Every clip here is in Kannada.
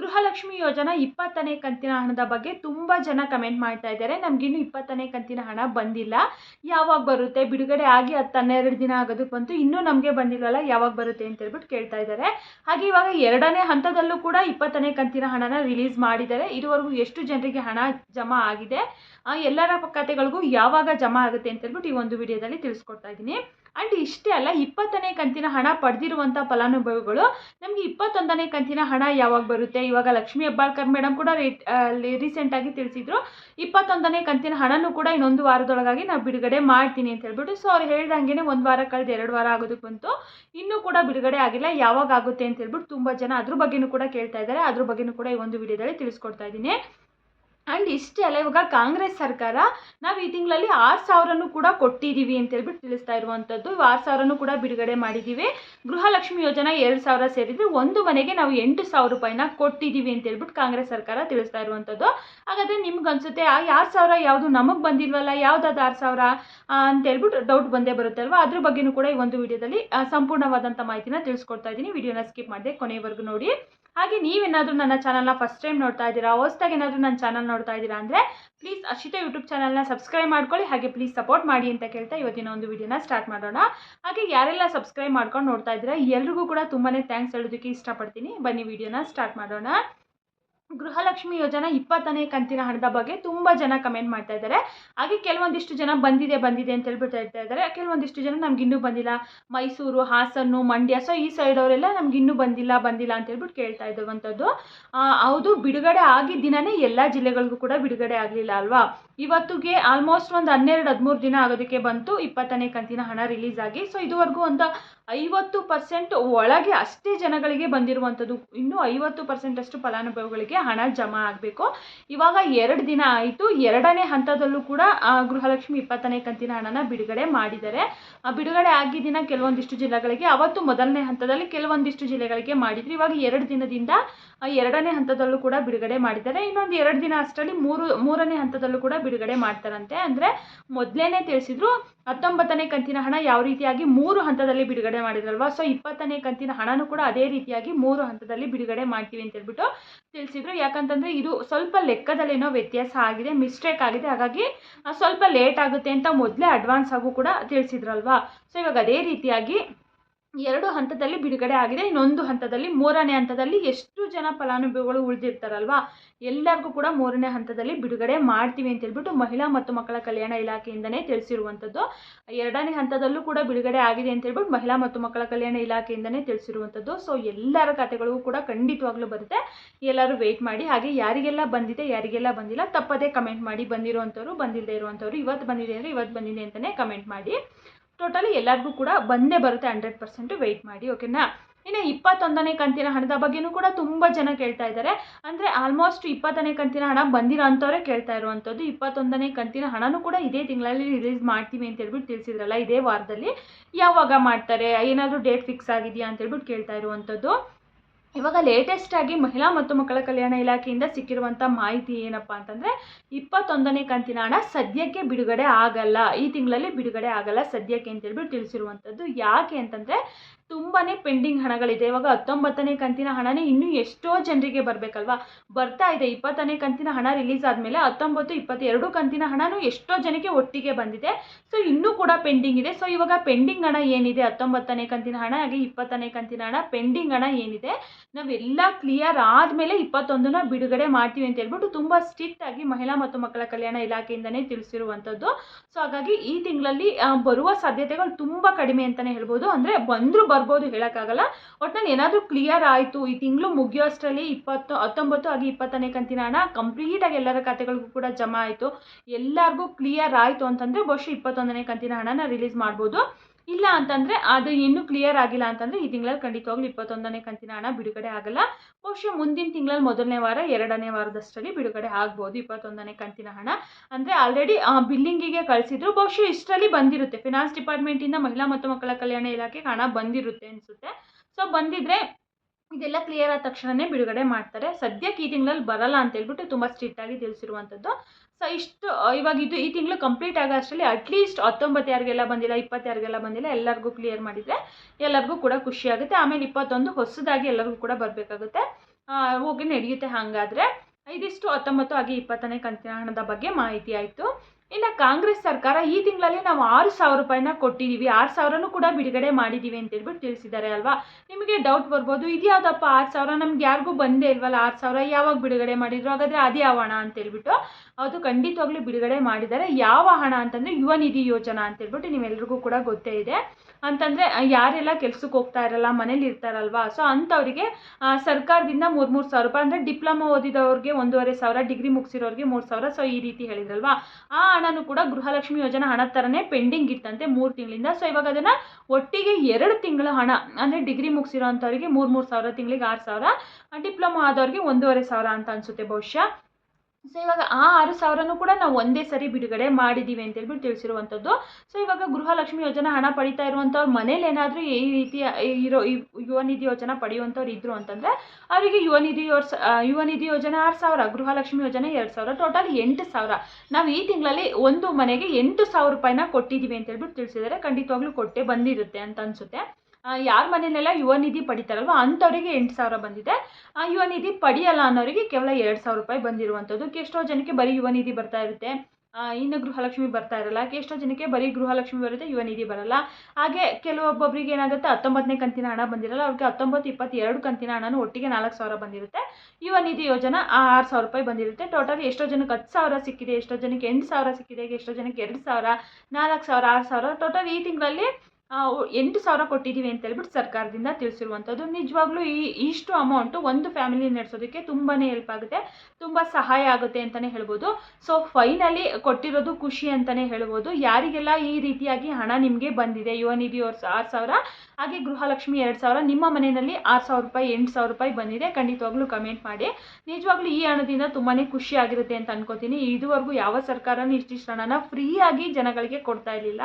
ಗೃಹಲಕ್ಷ್ಮಿ ಯೋಜನಾ ಇಪ್ಪತ್ತನೇ ಕಂತಿನ ಹಣದ ಬಗ್ಗೆ ತುಂಬ ಜನ ಕಮೆಂಟ್ ಮಾಡ್ತಾ ಇದ್ದಾರೆ. ನಮಗಿನ್ನು ಇಪ್ಪತ್ತನೇ ಕಂತಿನ ಹಣ ಬಂದಿಲ್ಲ. ಯಾವಾಗ ಬರುತ್ತೆ? ಬಿಡುಗಡೆ ಆಗಿ ಹತ್ತು, ಹನ್ನೆರಡು ದಿನ ಆಗೋದಕ್ಕೆ ಬಂತು. ಇನ್ನೂ ನಮಗೆ ಬಂದಿಲ್ಲಲ್ಲ, ಯಾವಾಗ ಬರುತ್ತೆ ಅಂತ ಹೇಳ್ಬಿಟ್ಟು ಕೇಳ್ತಾ ಇದ್ದಾರೆ. ಹಾಗೆ ಇವಾಗ ಎರಡನೇ ಹಂತದಲ್ಲೂ ಕೂಡ ಇಪ್ಪತ್ತನೇ ಕಂತಿನ ಹಣನ ರಿಲೀಸ್ ಮಾಡಿದ್ದಾರೆ. ಇದುವರೆಗೂ ಎಷ್ಟು ಜನರಿಗೆ ಹಣ ಜಮಾ ಆಗಿದೆ? ಎಲ್ಲರ ಕತೆಗಳಿಗೂ ಯಾವಾಗ ಜಮಾ ಆಗುತ್ತೆ ಅಂತ ಹೇಳ್ಬಿಟ್ಟು ಈ ಒಂದು ವಿಡಿಯೋದಲ್ಲಿ ತಿಳಿಸ್ಕೊಡ್ತಾ ಇದ್ದೀನಿ. ಆ್ಯಂಡ್ ಇಷ್ಟೇ ಅಲ್ಲ, ಇಪ್ಪತ್ತನೇ ಕಂತಿನ ಹಣ ಪಡೆದಿರುವಂಥ ಫಲಾನುಭವಿಗಳು, ನಮಗೆ ಇಪ್ಪತ್ತೊಂದನೇ ಕಂತಿನ ಹಣ ಯಾವಾಗ ಬರುತ್ತೆ? ಇವಾಗ ಲಕ್ಷ್ಮೀ ಹೆಬ್ಬಾಳ್ಕರ್ ಮೇಡಮ್ ಕೂಡ ರೀಸೆಂಟಾಗಿ ತಿಳಿಸಿದ್ರು. ಇಪ್ಪತ್ತೊಂದನೇ ಕಂತಿನ ಹಣನೂ ಕೂಡ ಇನ್ನೊಂದು ವಾರದೊಳಗಾಗಿ ನಾವು ಬಿಡುಗಡೆ ಮಾಡ್ತೀನಿ ಅಂತ ಹೇಳ್ಬಿಟ್ಟು ಸೊ ಅವ್ರು ಹೇಳ್ದಂಗೆ ಒಂದು ವಾರ ಕಳೆದು ಎರಡು ವಾರ ಆಗೋದಕ್ಕೆ ಬಂತು. ಇನ್ನೂ ಕೂಡ ಬಿಡುಗಡೆ ಆಗಿಲ್ಲ, ಯಾವಾಗ ಆಗುತ್ತೆ ಅಂತ ಹೇಳ್ಬಿಟ್ಟು ತುಂಬ ಜನ ಅದ್ರ ಬಗ್ಗೆನೂ ಕೂಡ ಕೇಳ್ತಾ ಇದ್ದಾರೆ. ಅದ್ರ ಬಗ್ಗೆನೂ ಕೂಡ ಈ ಒಂದು ವಿಡಿಯೋದಲ್ಲಿ ತಿಳಿಸ್ಕೊಡ್ತಾ ಇದ್ದೀನಿ. ಆ್ಯಂಡ್ ಇಷ್ಟೇ ಅಲ್ಲ ಇವಾಗ ಕಾಂಗ್ರೆಸ್ ಸರ್ಕಾರ ನಾವು ಈ ತಿಂಗಳಲ್ಲಿ ಆರು ಸಾವಿರನೂ ಕೂಡ ಕೊಟ್ಟಿದ್ದೀವಿ ಅಂತ ಹೇಳ್ಬಿಟ್ಟು ತಿಳಿಸ್ತಾ ಇರುವಂಥದ್ದು ಆರು ಸಾವಿರನೂ ಕೂಡ ಬಿಡುಗಡೆ ಮಾಡಿದ್ದೀವಿ ಗೃಹಲಕ್ಷ್ಮಿ ಯೋಜನಾ ಎರಡು ಸಾವಿರ ಸೇರಿದರೆ ಒಂದು ಮನೆಗೆ ನಾವು ಎಂಟು ಸಾವಿರ ರೂಪಾಯಿನ ಕೊಟ್ಟಿದ್ದೀವಿ ಅಂತ ಹೇಳ್ಬಿಟ್ಟು ಕಾಂಗ್ರೆಸ್ ಸರ್ಕಾರ ತಿಳಿಸ್ತಾ ಇರುವಂಥದ್ದು ಹಾಗಾದರೆ ನಿಮ್ಗೆ ಅನಿಸುತ್ತೆ ಆ ಆರು ಸಾವಿರ ಯಾವುದು ನಮಗೆ ಬಂದಿಲ್ವಲ್ಲ ಯಾವುದಾದ್ರು ಆರು ಸಾವಿರ ಆ, ಅಂತ ಹೇಳ್ಬಿಟ್ಟು ಡೌಟ್ ಬಂದೇ ಬರುತ್ತೆ ಅಲ್ವಾ ಅದ್ರ ಬಗ್ಗೆನೂ ಕೂಡ ಈ ಒಂದು ವಿಡಿಯೋದಲ್ಲಿ ಸಂಪೂರ್ಣವಾದಂಥ ಮಾಹಿತಿನ ತಿಳಿಸ್ಕೊಡ್ತಾ ಇದ್ದೀನಿ. ವಿಡಿಯೋನ ಸ್ಕಿಪ್ ಮಾಡಿದೆ ಕೊನೆಯವರೆಗೂ ನೋಡಿ. ಹಾಗೆ ನೀವೇನಾದರೂ ನನ್ನ ಚಾನಲ್ನ ಫಸ್ಟ್ ಟೈಮ್ ನೋಡ್ತಾ ಇದ್ದೀರಾ, ಹೊಸ್ದಾಗಿ ಏನಾದರೂ ನನ್ನ ಚಾನಲ್ ನೋಡ್ತಾ ಇದ್ದೀರಾ ಅಂದರೆ ಪ್ಲೀಸ್ ಅಶಿತಾ ಯೂಟ್ಯೂಬ್ ಚಾನಲ್ನ ಸಬ್ಸ್ಕ್ರೈಬ್ ಮಾಡ್ಕೊಳ್ಳಿ, ಹಾಗೆ ಪ್ಲೀಸ್ ಸಪೋರ್ಟ್ ಮಾಡಿ ಅಂತ ಕೇಳ್ತಾ ಇವತ್ತಿನ ಒಂದು ವಿಡಿಯೋನ ಸ್ಟಾರ್ಟ್ ಮಾಡೋಣ. ಹಾಗೆ ಯಾರೆಲ್ಲ ಸಬ್ಸ್ಕ್ರೈಬ್ ಮಾಡ್ಕೊಂಡು ನೋಡ್ತಾ ಇದ್ದೀರಾ, ಎಲ್ರಿಗೂ ಕೂಡ ತುಂಬಾ ಥ್ಯಾಂಕ್ಸ್ ಹೇಳೋದಕ್ಕೆ ಇಷ್ಟಪಡ್ತೀನಿ. ಬನ್ನಿ ವಿಡಿಯೋನ ಸ್ಟಾರ್ಟ್ ಮಾಡೋಣ. ಗೃಹಲಕ್ಷ್ಮಿ ಯೋಜನಾ ಇಪ್ಪತ್ತನೇ ಕಂತಿನ ಹಣದ ಬಗ್ಗೆ ತುಂಬ ಜನ ಕಮೆಂಟ್ ಮಾಡ್ತಾ ಇದ್ದಾರೆ. ಹಾಗೆ ಕೆಲವೊಂದಿಷ್ಟು ಜನ ಬಂದಿದೆ ಬಂದಿದೆ ಅಂತ ಹೇಳ್ಬಿಡ್ತಾ ಇದ್ದಾರೆ. ಕೆಲವೊಂದಿಷ್ಟು ಜನ ನಮ್ಗೆ ಇನ್ನೂ ಬಂದಿಲ್ಲ. ಮೈಸೂರು, ಹಾಸನ್ನು, ಮಂಡ್ಯ ಸೊ ಈ ಸೈಡ್ ಅವರೆಲ್ಲ ನಮ್ಗೆ ಇನ್ನೂ ಬಂದಿಲ್ಲ ಬಂದಿಲ್ಲ ಅಂತ ಹೇಳ್ಬಿಟ್ಟು ಕೇಳ್ತಾ ಇದ್ದಂಥದ್ದು ಹೌದು, ಬಿಡುಗಡೆ ಆಗಿದ್ದ ದಿನನೇ ಎಲ್ಲ ಜಿಲ್ಲೆಗಳಿಗೂ ಕೂಡ ಬಿಡುಗಡೆ ಆಗಲಿಲ್ಲ ಅಲ್ವಾ? ಇವತ್ತಿಗೆ ಆಲ್ಮೋಸ್ಟ್ ಒಂದು ಹನ್ನೆರಡು, ಹದಿಮೂರು ದಿನ ಆಗೋದಕ್ಕೆ ಬಂತು. ಇಪ್ಪತ್ತನೇ ಕಂತಿನ ಹಣ ರಿಲೀಸ್ ಆಗಿ. ಸೊ ಇದುವರೆಗೂ ಒಂದು ಐವತ್ತು ಪರ್ಸೆಂಟ್ ಒಳಗೆ ಅಷ್ಟೇ ಜನಗಳಿಗೆ ಬಂದಿರುವಂಥದ್ದು ಇನ್ನೂ ಐವತ್ತು ಪರ್ಸೆಂಟ್ ಅಷ್ಟು ಫಲಾನುಭವಿಗಳಿಗೆ ಹಣ ಜಮಾ ಆಗಬೇಕು. ಇವಾಗ ಎರಡು ದಿನ ಆಯಿತು. ಎರಡನೇ ಹಂತದಲ್ಲೂ ಕೂಡ ಗೃಹಲಕ್ಷ್ಮಿ ಇಪ್ಪತ್ತನೇ ಕಂತಿನ ಹಣನ ಬಿಡುಗಡೆ ಮಾಡಿದ್ದಾರೆ. ಬಿಡುಗಡೆ ಆಗಿದ್ದಿನ ಕೆಲವೊಂದಿಷ್ಟು ಜಿಲ್ಲೆಗಳಿಗೆ, ಅವತ್ತು ಮೊದಲನೇ ಹಂತದಲ್ಲಿ ಕೆಲವೊಂದಿಷ್ಟು ಜಿಲ್ಲೆಗಳಿಗೆ ಮಾಡಿದ್ರು. ಇವಾಗ ಎರಡು ದಿನದಿಂದ ಎರಡನೇ ಹಂತದಲ್ಲೂ ಕೂಡ ಬಿಡುಗಡೆ ಮಾಡಿದ್ದಾರೆ. ಇನ್ನೊಂದು ಎರಡು ದಿನ ಅಷ್ಟರಲ್ಲಿ ಮೂರು, ಮೂರನೇ ಹಂತದಲ್ಲೂ ಕೂಡ ಬಿಡುಗಡೆ ಮಾಡ್ತಾರಂತೆ. ಅಂದರೆ ಮೊದಲೇನೆ ತಿಳಿಸಿದ್ರು ಹತ್ತೊಂಬತ್ತನೇ ಕಂತಿನ ಹಣ ಯಾವ ರೀತಿಯಾಗಿ ಮೂರು ಹಂತದಲ್ಲಿ ಬಿಡುಗಡೆ ಮಾಡಿದ್ರಲ್ವಾ? ಸೊ ಇಪ್ಪತ್ತನೇ ಕಂತಿನ ಹಣನೂ ಕೂಡ ಅದೇ ರೀತಿಯಾಗಿ ಮೂರು ಹಂತದಲ್ಲಿ ಬಿಡುಗಡೆ ಮಾಡ್ತೀವಿ ಅಂತ ಹೇಳ್ಬಿಟ್ಟು ತಿಳಿಸಿದ್ರು. ಯಾಕಂತಂದರೆ ಇದು ಸ್ವಲ್ಪ ಲೆಕ್ಕದಲ್ಲೇನೋ ವ್ಯತ್ಯಾಸ ಆಗಿದೆ ಮಿಸ್ಟೇಕ್ ಆಗಿದೆ. ಹಾಗಾಗಿ ಸ್ವಲ್ಪ ಲೇಟ್ ಆಗುತ್ತೆ ಅಂತ ಮೊದಲೇ ಅಡ್ವಾನ್ಸ್ ಆಗೂ ಕೂಡ ತಿಳಿಸಿದ್ರಲ್ವಾ? ಸೊ ಇವಾಗ ಅದೇ ರೀತಿಯಾಗಿ ಎರಡು ಹಂತದಲ್ಲಿ ಬಿಡುಗಡೆ ಆಗಿದೆ. ಇನ್ನೊಂದು ಹಂತದಲ್ಲಿ ಮೂರನೇ ಹಂತದಲ್ಲಿ ಎಷ್ಟು ಜನ ಫಲಾನುಭವಿಗಳು ಉಳಿದಿರ್ತಾರಲ್ವಾ? ಎಲ್ಲರಿಗೂ ಕೂಡ ಮೂರನೇ ಹಂತದಲ್ಲಿ ಬಿಡುಗಡೆ ಮಾಡ್ತೀವಿ ಅಂತ ಹೇಳ್ಬಿಟ್ಟು ಮಹಿಳಾ ಮತ್ತು ಮಕ್ಕಳ ಕಲ್ಯಾಣ ಇಲಾಖೆಯಿಂದನೇ ತಿಳಿಸಿರುವಂಥದ್ದು. ಎರಡನೇ ಹಂತದಲ್ಲೂ ಕೂಡ ಬಿಡುಗಡೆ ಆಗಿದೆ ಅಂತ ಹೇಳ್ಬಿಟ್ಟು ಮಹಿಳಾ ಮತ್ತು ಮಕ್ಕಳ ಕಲ್ಯಾಣ ಇಲಾಖೆಯಿಂದನೇ ತಿಳಿಸಿರುವಂಥದ್ದು. ಸೊ ಎಲ್ಲರ ಖಾತೆಗಳಿಗೂ ಕೂಡ ಖಂಡಿತವಾಗ್ಲೂ ಬರುತ್ತೆ. ಎಲ್ಲರೂ ವೆಯ್ಟ್ ಮಾಡಿ. ಹಾಗೆ ಯಾರಿಗೆಲ್ಲ ಬಂದಿದೆ, ಯಾರಿಗೆಲ್ಲ ಬಂದಿಲ್ಲ ತಪ್ಪದೇ ಕಮೆಂಟ್ ಮಾಡಿ. ಬಂದಿರುವಂಥವ್ರು ಬಂದಿಲ್ಲದೆ ಇರುವಂಥವ್ರು, ಇವತ್ತು ಬಂದಿದೆ ಅಂದರೆ ಇವತ್ತು ಬಂದಿದೆ ಅಂತಲೇ ಕಮೆಂಟ್ ಮಾಡಿ. ಟೋಟಲಿ ಎಲ್ಲರಿಗೂ ಕೂಡ ಬಂದೇ ಬರುತ್ತೆ ಹಂಡ್ರೆಡ್ ಪರ್ಸೆಂಟು ವೆಯ್ಟ್ ಮಾಡಿ ಓಕೆನಾ ಇನ್ನು ಇಪ್ಪತ್ತೊಂದನೇ ಕಂತಿನ ಹಣದ ಬಗ್ಗೆನೂ ಕೂಡ ತುಂಬ ಜನ ಕೇಳ್ತಾ ಇದ್ದಾರೆ. ಅಂದರೆ ಆಲ್ಮೋಸ್ಟ್ ಇಪ್ಪತ್ತನೇ ಕಂತಿನ ಹಣ ಬಂದಿರೋ ಅಂಥವ್ರೆ ಕೇಳ್ತಾ ಇರುವಂಥದ್ದು. ಇಪ್ಪತ್ತೊಂದನೇ ಕಂತಿನ ಹಣನೂ ಕೂಡ ಇದೇ ತಿಂಗಳಲ್ಲಿ ರಿಲೀಸ್ ಮಾಡ್ತೀವಿ ಅಂತ ಹೇಳ್ಬಿಟ್ಟು ತಿಳಿಸಿದ್ರಲ್ಲ, ಇದೇ ವಾರದಲ್ಲಿ. ಯಾವಾಗ ಮಾಡ್ತಾರೆ? ಏನಾದರೂ ಡೇಟ್ ಫಿಕ್ಸ್ ಆಗಿದೆಯಾ ಅಂತ ಹೇಳ್ಬಿಟ್ಟು ಕೇಳ್ತಾ ಇರುವಂಥದ್ದು. ಇವಾಗ ಲೇಟೆಸ್ಟ್ ಆಗಿ ಮಹಿಳಾ ಮತ್ತು ಮಕ್ಕಳ ಕಲ್ಯಾಣ ಇಲಾಖೆಯಿಂದ ಸಿಕ್ಕಿರುವಂಥ ಮಾಹಿತಿ ಏನಪ್ಪ ಅಂತಂದರೆ, ಇಪ್ಪತ್ತೊಂದನೇ ಕಂತಿನ ಹಣ ಸದ್ಯಕ್ಕೆ ಬಿಡುಗಡೆ ಆಗಲ್ಲ. ಈ ತಿಂಗಳಲ್ಲಿ ಬಿಡುಗಡೆ ಆಗಲ್ಲ ಸದ್ಯಕ್ಕೆ ಅಂತ ಹೇಳ್ಬಿಟ್ಟು ತಿಳಿಸಿರುವಂಥದ್ದು ಯಾಕೆ ಅಂತಂದರೆ ತುಂಬಾ ಪೆಂಡಿಂಗ್ ಹಣಗಳಿದೆ. ಇವಾಗ ಹತ್ತೊಂಬತ್ತನೇ ಕಂತಿನ ಹಣನೇ ಇನ್ನೂ ಎಷ್ಟೋ ಜನರಿಗೆ ಬರಬೇಕಲ್ವಾ? ಬರ್ತಾ ಇದೆ. ಇಪ್ಪತ್ತನೇ ಕಂತಿನ ಹಣ ರಿಲೀಸ್ ಆದಮೇಲೆ ಹತ್ತೊಂಬತ್ತು, ಇಪ್ಪತ್ತೆರಡು ಕಂತಿನ ಹಣನೂ ಎಷ್ಟೋ ಜನಕ್ಕೆ ಒಟ್ಟಿಗೆ ಬಂದಿದೆ. ಸೊ ಇನ್ನೂ ಕೂಡ ಪೆಂಡಿಂಗ್ ಇದೆ. ಸೊ ಇವಾಗ ಪೆಂಡಿಂಗ್ ಹಣ ಏನಿದೆ? ಹತ್ತೊಂಬತ್ತನೇ ಕಂತಿನ ಹಣ ಹಾಗೆ ಇಪ್ಪತ್ತನೇ ಕಂತಿನ ಹಣ ಪೆಂಡಿಂಗ್ ಹಣ ಏನಿದೆ? ನಾವೆಲ್ಲ ಕ್ಲಿಯರ್ ಆದಮೇಲೆ ಇಪ್ಪತ್ತೊಂದನ್ನ ಬಿಡುಗಡೆ ಮಾಡ್ತೀವಿ ಅಂತ ಹೇಳ್ಬಿಟ್ಟು ತುಂಬ ಸ್ಟ್ರಿಕ್ಟ್ ಆಗಿ ಮಹಿಳಾ ಮತ್ತು ಮಕ್ಕಳ ಕಲ್ಯಾಣ ಇಲಾಖೆಯಿಂದನೇ ತಿಳಿಸಿರುವಂಥದ್ದು ಸೊ ಹಾಗಾಗಿ ಈ ತಿಂಗಳಲ್ಲಿ ಬರುವ ಸಾಧ್ಯತೆಗಳು ತುಂಬ ಕಡಿಮೆ ಅಂತಲೇ ಹೇಳ್ಬೋದು. ಅಂದರೆ ಬಂದರೂ ಬರ್ಬೋದು ಹೇಳೋಕ್ಕಾಗಲ್ಲ. ಒಟ್ಟಿನಲ್ಲಿ ಏನಾದರೂ ಕ್ಲಿಯರ್ ಆಯಿತು, ಈ ತಿಂಗಳು ಮುಗಿಯೋಷ್ಟರಲ್ಲಿ ಇಪ್ಪತ್ತು, ಹತ್ತೊಂಬತ್ತು ಹಾಗೆ ಇಪ್ಪತ್ತನೇ ಕಂತಿನ ಹಣ ಕಂಪ್ಲೀಟಾಗಿ ಎಲ್ಲರ ಖಾತೆಗಳಿಗೂ ಕೂಡ ಜಮಾ ಆಯಿತು. ಎಲ್ಲರಿಗೂ ಕ್ಲಿಯರ್ ಆಯಿತು ಅಂತಂದರೆ ಬಹುಶಃ ಇಪ್ಪತ್ತೊಂದನೇ ಕಂತಿನ ಹಣನ ರಿಲೀಸ್ ಮಾಡ್ಬೋದು. ಇಲ್ಲ ಅಂತಂದರೆ ಅದು ಇನ್ನೂ ಕ್ಲಿಯರ್ ಆಗಿಲ್ಲ ಅಂತಂದರೆ ಈ ತಿಂಗಳಲ್ಲಿ ಖಂಡಿತವಾಗ್ಲೂ ಇಪ್ಪತ್ತೊಂದನೇ ಕಂತಿನ ಹಣ ಬಿಡುಗಡೆ ಆಗಲ್ಲ. ಬಹುಶಃ ಮುಂದಿನ ತಿಂಗಳಲ್ಲಿ ಮೊದಲನೇ ವಾರ, ಎರಡನೇ ವಾರದಷ್ಟರಲ್ಲಿ ಬಿಡುಗಡೆ ಆಗ್ಬೋದು ಇಪ್ಪತ್ತೊಂದನೇ ಕಂತಿನ ಹಣ. ಅಂದರೆ ಆಲ್ರೆಡಿ ಬಿಲ್ಲಿಂಗಿಗೆ ಕಳಿಸಿದ್ರು, ಬಹುಶಃ ಇಷ್ಟರಲ್ಲಿ ಬಂದಿರುತ್ತೆ. ಫಿನಾನ್ಸ್ ಡಿಪಾರ್ಟ್ಮೆಂಟಿಂದ ಮಹಿಳಾ ಮತ್ತು ಮಕ್ಕಳ ಕಲ್ಯಾಣ ಇಲಾಖೆಗೆ ಹಣ ಬಂದಿರುತ್ತೆ ಅನಿಸುತ್ತೆ. ಸೊ ಬಂದಿದ್ರೆ ಇದೆಲ್ಲ ಕ್ಲಿಯರ್ ಆದ ತಕ್ಷಣವೇ ಬಿಡುಗಡೆ ಮಾಡ್ತಾರೆ. ಸದ್ಯಕ್ಕೆ ಈ ತಿಂಗಳಲ್ಲಿ ಬರಲ್ಲ ಅಂತ ಹೇಳ್ಬಿಟ್ಟು ತುಂಬ ಸ್ಟ್ರಿಕ್ಟಾಗಿ ತಿಳಿಸಿರುವಂಥದ್ದು ಸೊ ಇಷ್ಟು ಇವಾಗ ಇದು ಈ ತಿಂಗಳು ಕಂಪ್ಲೀಟ್ ಆಗೋ ಅಷ್ಟರಲ್ಲಿ ಅಟ್ಲೀಸ್ಟ್ ಹತ್ತೊಂಬತ್ತು ಯಾರಿಗೆಲ್ಲ ಬಂದಿಲ್ಲ ಇಪ್ಪತ್ತು ಯಾರಿಗೆಲ್ಲ ಬಂದಿಲ್ಲ, ಎಲ್ಲರಿಗೂ ಕ್ಲಿಯರ್ ಮಾಡಿದರೆ ಎಲ್ಲರಿಗೂ ಕೂಡ ಖುಷಿ ಆಗುತ್ತೆ. ಆಮೇಲೆ ಇಪ್ಪತ್ತೊಂದು ಹೊಸದಾಗಿ ಎಲ್ಲರಿಗೂ ಕೂಡ ಬರಬೇಕಾಗುತ್ತೆ. ಹೋಗಿ ನಡೆಯುತ್ತೆ ಹಾಗಾದರೆ. ಇದಿಷ್ಟು ಹತ್ತೊಂಬತ್ತು ಹಾಗೆ ಇಪ್ಪತ್ತನೇ ಕಂತಿನ ಹಣದ ಬಗ್ಗೆ ಮಾಹಿತಿ ಆಯಿತು. ಇನ್ನು ಕಾಂಗ್ರೆಸ್ ಸರ್ಕಾರ ಈ ತಿಂಗಳಲ್ಲಿ ನಾವು ಆರು ಸಾವಿರ ರೂಪಾಯಿನ ಕೊಟ್ಟಿದ್ದೀವಿ ಆರು ಸಾವಿರನೂ ಕೂಡ ಬಿಡುಗಡೆ ಮಾಡಿದ್ದೀವಿ ಅಂತ ಹೇಳ್ಬಿಟ್ಟು ತಿಳಿಸಿದ್ದಾರೆ ಅಲ್ವಾ? ನಿಮಗೆ ಡೌಟ್ ಬರ್ಬೋದು. ಇದ್ಯಾವುದಪ್ಪ ಆರು ಸಾವಿರ ನಮ್ಗೆ ಯಾರಿಗೂ ಬಂದೇ ಇಲ್ವಲ್ಲ. ಆರು ಸಾವಿರ ಯಾವಾಗ ಬಿಡುಗಡೆ ಮಾಡಿದ್ರು? ಹಾಗಾದರೆ ಅದೇ ಯಾವ ಹಣ ಅಂತ ಹೇಳ್ಬಿಟ್ಟು ಅದು ಖಂಡಿತವಾಗ್ಲೂ ಬಿಡುಗಡೆ ಮಾಡಿದ್ದಾರೆ. ಯಾವ ಹಣ ಅಂತಂದರೆ ಯುವ ನಿಧಿ ಯೋಜನಾ ಅಂತ ಹೇಳ್ಬಿಟ್ಟು ನೀವೆಲ್ರಿಗೂ ಕೂಡ ಗೊತ್ತೇ ಇದೆ. ಅಂತಂದರೆ ಯಾರೆಲ್ಲ ಕೆಲ್ಸಕ್ಕೆ ಹೋಗ್ತಾ ಇರಲ್ಲ, ಮನೇಲಿ ಇರ್ತಾರಲ್ವಾ ಸೊ ಅಂಥವ್ರಿಗೆ ಸರ್ಕಾರದಿಂದ ಮೂರು ಮೂರು ಸಾವಿರ ರೂಪಾಯಿ, ಅಂದರೆ ಡಿಪ್ಲೊಮಾ ಓದಿದವ್ರಿಗೆ ಒಂದೂವರೆ ಸಾವಿರ, ಡಿಗ್ರಿ ಮುಗಿಸಿರೋರಿಗೆ ಮೂರು ಸಾವಿರ ಸೊ ಈ ರೀತಿ ಹೇಳಿದ್ರಲ್ವಾ. ಆ ಹಣನೂ ಕೂಡ ಗೃಹಲಕ್ಷ್ಮಿ ಯೋಜನಾ ಹಣ ಥರನೇ ಪೆಂಡಿಂಗ್ ಇತ್ತಂತೆ ಮೂರು ತಿಂಗಳಿಂದ ಸೊ ಇವಾಗ ಅದನ್ನು ಒಟ್ಟಿಗೆ ಎರಡು ತಿಂಗಳ ಹಣ, ಅಂದರೆ ಡಿಗ್ರಿ ಮುಗಿಸಿರೋ ಅಂಥವ್ರಿಗೆ ಮೂರು ಮೂರು ಸಾವಿರ, ತಿಂಗಳಿಗೆ ಆರು ಸಾವಿರ, ಡಿಪ್ಲೊಮಾ ಆದವ್ರಿಗೆ ಒಂದೂವರೆ ಸಾವಿರ ಅಂತ ಅನಿಸುತ್ತೆ ಬಹುಶಃ ಸೊ ಇವಾಗ ಆ ಆರು ಸಾವಿರನೂ ಕೂಡ ನಾವು ಒಂದೇ ಸರಿ ಬಿಡುಗಡೆ ಮಾಡಿದ್ದೀವಿ ಅಂತ ಹೇಳ್ಬಿಟ್ಟು ತಿಳಿಸಿರುವಂಥದ್ದು. ಸೊ ಇವಾಗ ಗೃಹಲಕ್ಷ್ಮಿ ಯೋಜನೆ ಹಣ ಪಡಿತಾ ಇರುವಂಥವ್ರ ಮನೇಲಿ ಏನಾದರೂ ಈ ರೀತಿಯ ಇರೋ ಯುವ ನಿಧಿ ಯೋಜನಾ ಪಡೆಯುವಂಥವ್ರು ಇದ್ರು ಅಂತಂದರೆ, ಅವರಿಗೆ ಯುವ ನಿಧಿ ಯೋರ್ಸ್ ಯುವ ನಿಧಿ ಯೋಜನೆ ಆರು ಸಾವಿರ, ಗೃಹಲಕ್ಷ್ಮಿ ಯೋಜನೆ ಎರಡು ಸಾವಿರ, ಟೋಟಲ್ ಎಂಟು ಸಾವಿರ. ನಾವು ಈ ತಿಂಗಳಲ್ಲಿ ಒಂದು ಮನೆಗೆ ಎಂಟು ಸಾವಿರ ರೂಪಾಯಿನ ಕೊಟ್ಟಿದ್ದೀವಿ ಅಂತ ಹೇಳ್ಬಿಟ್ಟು ತಿಳಿಸಿದ್ದಾರೆ. ಖಂಡಿತವಾಗ್ಲೂ ಕೊಟ್ಟೆ ಬಂದಿರುತ್ತೆ ಅಂತ ಅನಿಸುತ್ತೆ. ಯಾರ ಮನೇಲೆಲ್ಲ ಯುವ ನಿಧಿ ಪಡಿತಾರಲ್ವ, ಅಂಥವರಿಗೆ ಎಂಟು ಸಾವಿರ ಬಂದಿದೆ. ಆ, ಯುವ ನಿಧಿ ಪಡಿಯಲ್ಲ ಅನ್ನೋರಿಗೆ ಕೇವಲ ಎರಡು ಸಾವಿರ ರೂಪಾಯಿ ಬಂದಿರುವಂಥದ್ದು. ಎಷ್ಟೋ ಜನಕ್ಕೆ ಬರೀ ಯುವ ನಿಧಿ ಬರ್ತಾ ಇರುತ್ತೆ. ಇನ್ನು ಗೃಹಲಕ್ಷ್ಮಿ ಬರ್ತಾ ಇರಲ್ಲ. ಎಷ್ಟೋ ಜನಕ್ಕೆ ಬರೀ ಗೃಹಲಕ್ಷ್ಮಿ ಬರುತ್ತೆ, ಯುವ ನಿಧಿ ಬರಲ್ಲ. ಹಾಗೆ ಕೆಲವೊಬ್ಬೊಬ್ಬರಿಗೆ ಏನಾಗುತ್ತೆ, ಹತ್ತೊಂಬತ್ತನೇ ಕಂತಿನ ಹಣ ಬಂದಿರಲ್ಲ, ಅವ್ರಿಗೆ ಹತ್ತೊಂಬತ್ತು, ಇಪ್ಪತ್ತೆರಡು ಕಂತಿನ ಹಣನೂ ಒಟ್ಟಿಗೆ ನಾಲ್ಕು ಸಾವಿರ ಬಂದಿರುತ್ತೆ. ಯುವ ನಿಧಿ ಯೋಜನಾ ಆರು ಸಾವಿರ ರೂಪಾಯಿ ಬಂದಿರುತ್ತೆ. ಟೋಟಲ್ ಎಷ್ಟೋ ಜನಕ್ಕೆ ಹತ್ತು ಸಾವಿರ ಸಿಕ್ಕಿದೆ, ಎಷ್ಟೋ ಜನಕ್ಕೆ ಎಂಟು ಸಾವಿರ ಸಿಕ್ಕಿದೆ, ಎಷ್ಟೋ ಜನಕ್ಕೆ ಎರಡು ಸಾವಿರ, ನಾಲ್ಕು ಸಾವಿರ, ಆರು ಸಾವಿರ. ಟೋಟಲ್ ಈ ತಿಂಗಳಲ್ಲಿ ಎಂಟು ಸಾವಿರ ಕೊಟ್ಟಿದ್ದೀವಿ ಅಂತ ಹೇಳ್ಬಿಟ್ಟು ಸರ್ಕಾರದಿಂದ ತಿಳಿಸಿರುವಂಥದ್ದು. ನಿಜವಾಗ್ಲೂ ಈ, ಇಷ್ಟು ಅಮೌಂಟು ಒಂದು ಫ್ಯಾಮಿಲಿ ನಡೆಸೋದಕ್ಕೆ ತುಂಬಾ ಹೆಲ್ಪ್ ಆಗುತ್ತೆ, ತುಂಬ ಸಹಾಯ ಆಗುತ್ತೆ ಅಂತಲೇ ಹೇಳ್ಬೋದು. ಸೊ ಫೈನಲಿ ಕೊಟ್ಟಿರೋದು ಖುಷಿ ಅಂತಲೇ ಹೇಳ್ಬೋದು. ಯಾರಿಗೆಲ್ಲ ಈ ರೀತಿಯಾಗಿ ಹಣ ನಿಮಗೆ ಬಂದಿದೆ, ಯುವ ನಿಧಿ ಅವ್ರ ಆರು ಸಾವಿರ, ಹಾಗೆ ಗೃಹಲಕ್ಷ್ಮಿ ಎರಡು ಸಾವಿರ, ನಿಮ್ಮ ಮನೆಯಲ್ಲಿ ಆರು ಸಾವಿರ ರೂಪಾಯಿ, ಎಂಟು ಸಾವಿರ ರೂಪಾಯಿ ಬಂದಿದೆ, ಖಂಡಿತವಾಗ್ಲೂ ಕಮೆಂಟ್ ಮಾಡಿ. ನಿಜವಾಗ್ಲೂ ಈ ಹಣದಿಂದ ತುಂಬಾ ಖುಷಿ ಆಗಿರುತ್ತೆ ಅಂತ ಅನ್ಕೋತೀನಿ. ಇದುವರೆಗೂ ಯಾವ ಸರ್ಕಾರನೂ ಇಷ್ಟಿಷ್ಟು ಹಣನ ಫ್ರೀಯಾಗಿ ಜನಗಳಿಗೆ ಕೊಡ್ತಾ ಇರಲಿಲ್ಲ.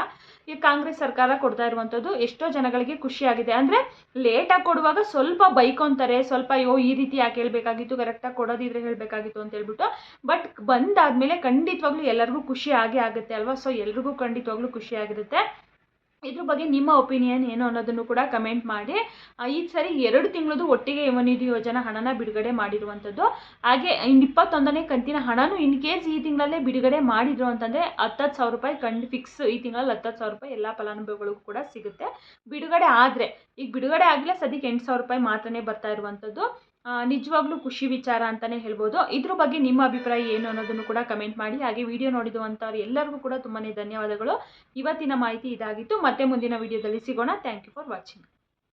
ಈ ಕಾಂಗ್ರೆಸ್ ಸರ್ಕಾರ ಕೊಡ್ತಾ ಇರುವಂಥದ್ದು ಎಷ್ಟೋ ಜನಗಳಿಗೆ ಖುಷಿಯಾಗಿದೆ. ಅಂದರೆ ಲೇಟಾಗಿ ಕೊಡುವಾಗ ಸ್ವಲ್ಪ ಬೈಕೊಂತಾರೆ. ಸ್ವಲ್ಪ ಅಯ್ಯೋ, ಈ ರೀತಿ ಯಾಕೆ ಹೇಳಬೇಕಾಗಿತ್ತು? ಕರೆಕ್ಟಾಗಿ ಕೊಡೋದಿದ್ರೆ ಹೇಳಬೇಕಾಗಿತ್ತು ಅಂತ ಹೇಳ್ಬಿಟ್ಟು. ಬಟ್ ಬಂದಾದಮೇಲೆ ಖಂಡಿತವಾಗ್ಲೂ ಎಲ್ಲರಿಗೂ ಖುಷಿ ಆಗೇ ಆಗುತ್ತೆ ಅಲ್ವಾ? ಸೊ ಎಲ್ರಿಗೂ ಖಂಡಿತವಾಗ್ಲೂ ಖುಷಿ ಆಗಿರುತ್ತೆ. ಇದ್ರ ಬಗ್ಗೆ ನಿಮ್ಮ ಒಪಿನಿಯನ್ ಏನು ಅನ್ನೋದನ್ನು ಕೂಡ ಕಮೆಂಟ್ ಮಾಡಿ. ಈ ಸರಿ ಎರಡು ತಿಂಗಳದು ಒಟ್ಟಿಗೆ ಯುವನಿಧಿ ಯೋಜನಾ ಹಣನ ಬಿಡುಗಡೆ ಮಾಡಿರುವಂಥದ್ದು ಹಾಗೆ ಇನ್ನು ಇಪ್ಪತ್ತೊಂದನೇ ಕಂತಿನ ಹಣನೂ ಇನ್ ಕೇಸ್ ಈ ತಿಂಗಳಲ್ಲೇ ಬಿಡುಗಡೆ ಮಾಡಿದ್ರು ಅಂತಂದರೆ ಹತ್ತತ್ತು ಸಾವಿರ ರೂಪಾಯಿ ಕಂಡು ಫಿಕ್ಸ್ ಈ ತಿಂಗಳಲ್ಲಿ ಹತ್ತತ್ತು ಸಾವಿರ ರೂಪಾಯಿ ಎಲ್ಲ ಫಲಾನುಭವಿಗಳಿಗೂ ಕೂಡ ಸಿಗುತ್ತೆ. ಬಿಡುಗಡೆ ಆದರೆ, ಈಗ ಬಿಡುಗಡೆ ಆಗಿಲ್ಲ, ಸದ್ಯಕ್ಕೆ ಎಂಟು ಸಾವಿರ ರೂಪಾಯಿ ಮಾತ್ರನೇ ಬರ್ತಾ ಇರುವಂಥದ್ದು ನಿಜವಾಗ್ಲೂ ಖುಷಿ ವಿಚಾರ ಅಂತಲೇ ಹೇಳ್ಬೋದು. ಇದ್ರ ಬಗ್ಗೆ ನಿಮ್ಮ ಅಭಿಪ್ರಾಯ ಏನು ಅನ್ನೋದನ್ನು ಕೂಡ ಕಮೆಂಟ್ ಮಾಡಿ. ಹಾಗೆ ವಿಡಿಯೋ ನೋಡಿದಂಥವ್ರು ಎಲ್ಲರಿಗೂ ಕೂಡ ತುಂಬಾ ಧನ್ಯವಾದಗಳು. ಇವತ್ತಿನ ಮಾಹಿತಿ ಇದಾಗಿತ್ತು. ಮತ್ತೆ ಮುಂದಿನ ವಿಡಿಯೋದಲ್ಲಿ ಸಿಗೋಣ. Thank you for watching